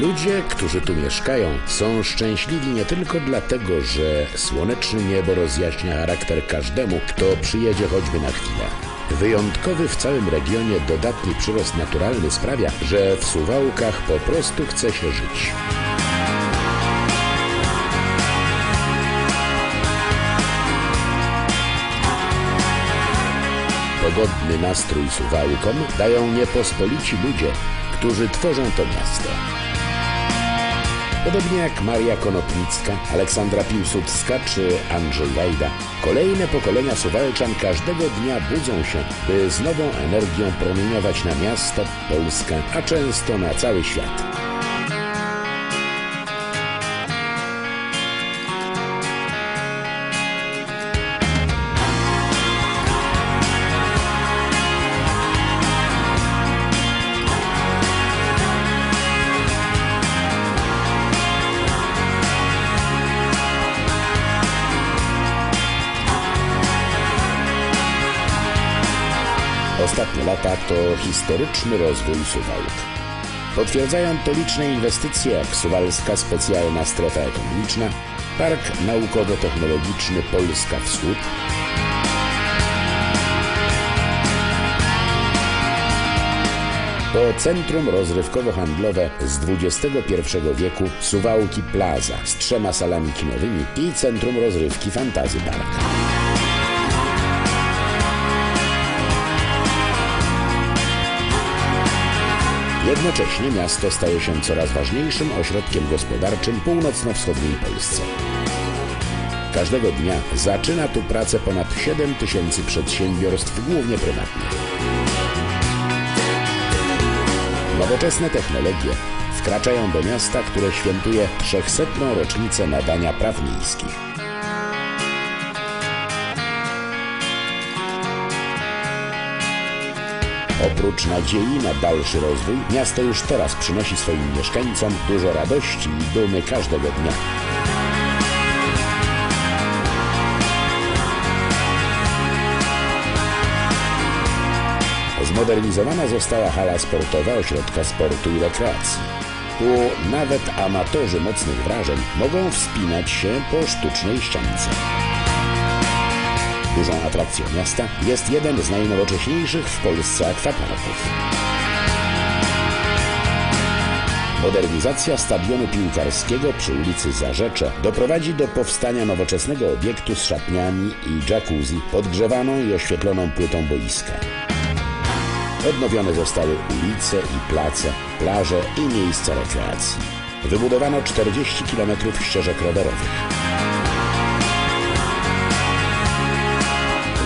Ludzie, którzy tu mieszkają, są szczęśliwi nie tylko dlatego, że słoneczne niebo rozjaśnia charakter każdemu, kto przyjedzie choćby na chwilę. Wyjątkowy w całym regionie dodatni przyrost naturalny sprawia, że w Suwałkach po prostu chce się żyć. Pogodny nastrój Suwałkom dają niepospolici ludzie, którzy tworzą to miasto. Podobnie jak Maria Konopnicka, Aleksandra Piłsudska czy Andrzej Wajda, kolejne pokolenia Suwalczan każdego dnia budzą się, by z nową energią promieniować na miasto, Polskę, a często na cały świat. Ostatnie lata to historyczny rozwój Suwałk. Potwierdzają to liczne inwestycje jak Suwalska Specjalna Strefa Ekonomiczna, Park Naukowo-Technologiczny Polska Wschód, To centrum rozrywkowo-handlowe z XXI wieku Suwałki Plaza z trzema salami kinowymi i centrum rozrywki Fantazy Park. Jednocześnie miasto staje się coraz ważniejszym ośrodkiem gospodarczym północno-wschodniej Polsce. Każdego dnia zaczyna tu pracę ponad 7 tysięcy przedsiębiorstw, głównie prywatnych. Nowoczesne technologie wkraczają do miasta, które świętuje 300. rocznicę nadania praw miejskich. Oprócz nadziei na dalszy rozwój, miasto już teraz przynosi swoim mieszkańcom dużo radości i dumy każdego dnia. Zmodernizowana została hala sportowa ośrodka sportu i rekreacji. Tu nawet amatorzy mocnych wrażeń mogą wspinać się po sztucznej ściance. Dużą atrakcją miasta jest jeden z najnowocześniejszych w Polsce akwaparków. Modernizacja stadionu piłkarskiego przy ulicy Zarzecze doprowadzi do powstania nowoczesnego obiektu z szatniami i jacuzzi, podgrzewaną i oświetloną płytą boiska. Odnowione zostały ulice i place, plaże i miejsca rekreacji. Wybudowano 40 km ścieżek rowerowych.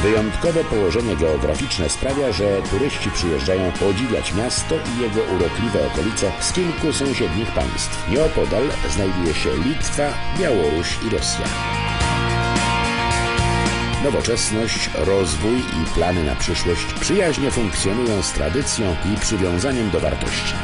Wyjątkowe położenie geograficzne sprawia, że turyści przyjeżdżają podziwiać miasto i jego urokliwe okolice z kilku sąsiednich państw. Nieopodal znajduje się Litwa, Białoruś i Rosja. Nowoczesność, rozwój i plany na przyszłość przyjaźnie funkcjonują z tradycją i przywiązaniem do wartości.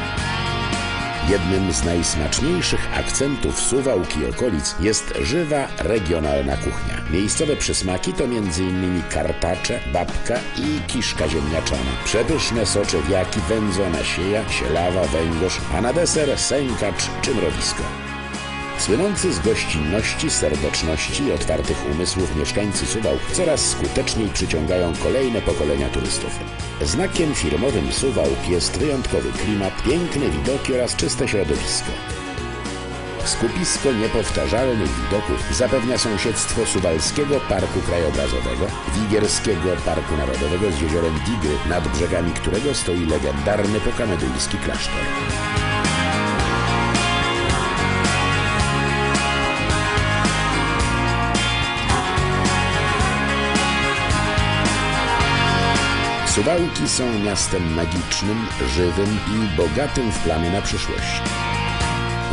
Jednym z najsmaczniejszych akcentów Suwałk i okolic jest żywa, regionalna kuchnia. Miejscowe przysmaki to m.in. kartacze, babka i kiszka ziemniaczana. Przepyszne soczewiaki, wędzona sieja, sielawa, węgorz, a na deser sękacz czy mrowisko. Słynący z gościnności, serdeczności i otwartych umysłów mieszkańcy Suwałk coraz skuteczniej przyciągają kolejne pokolenia turystów. Znakiem firmowym Suwałk jest wyjątkowy klimat, piękne widoki oraz czyste środowisko. Skupisko niepowtarzalnych widoków zapewnia sąsiedztwo Suwalskiego Parku Krajobrazowego, Wigierskiego Parku Narodowego z jeziorem Digry, nad brzegami którego stoi legendarny pokameduński klasztor. Suwałki są miastem magicznym, żywym i bogatym w plany na przyszłość.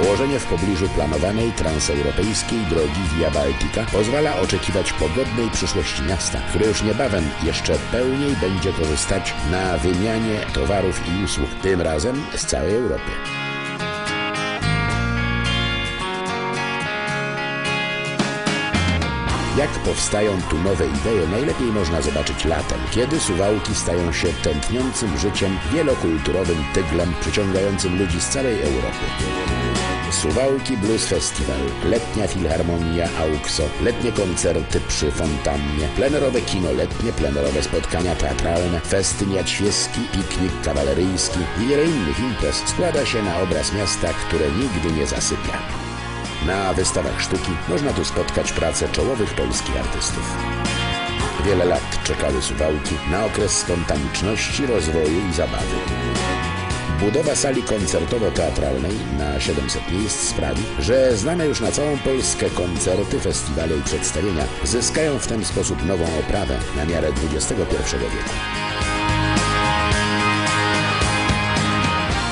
Położenie w pobliżu planowanej transeuropejskiej drogi Via Baltica pozwala oczekiwać pogodnej przyszłości miasta, które już niebawem jeszcze pełniej będzie korzystać na wymianie towarów i usług, tym razem z całej Europy. Jak powstają tu nowe idee, najlepiej można zobaczyć latem, kiedy Suwałki stają się tętniącym życiem wielokulturowym tyglem przyciągającym ludzi z całej Europy. Suwałki Blues Festival, letnia filharmonia Auxo, letnie koncerty przy fontannie, plenerowe kino letnie, plenerowe spotkania teatralne, festyn jaćwieski, piknik kawaleryjski i wiele innych imprez składa się na obraz miasta, które nigdy nie zasypia. Na wystawach sztuki można tu spotkać pracę czołowych polskich artystów. Wiele lat czekały Suwałki na okres spontaniczności, rozwoju i zabawy. Budowa sali koncertowo-teatralnej na 700 miejsc sprawi, że znane już na całą Polskę koncerty, festiwale i przedstawienia zyskają w ten sposób nową oprawę na miarę XXI wieku.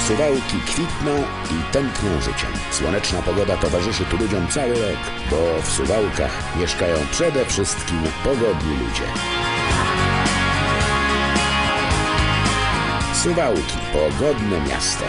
Suwałki kwitną i tętnią życiem. Słoneczna pogoda towarzyszy tu ludziom cały rok, bo w Suwałkach mieszkają przede wszystkim pogodni ludzie. Suwałki, pogodne miasto.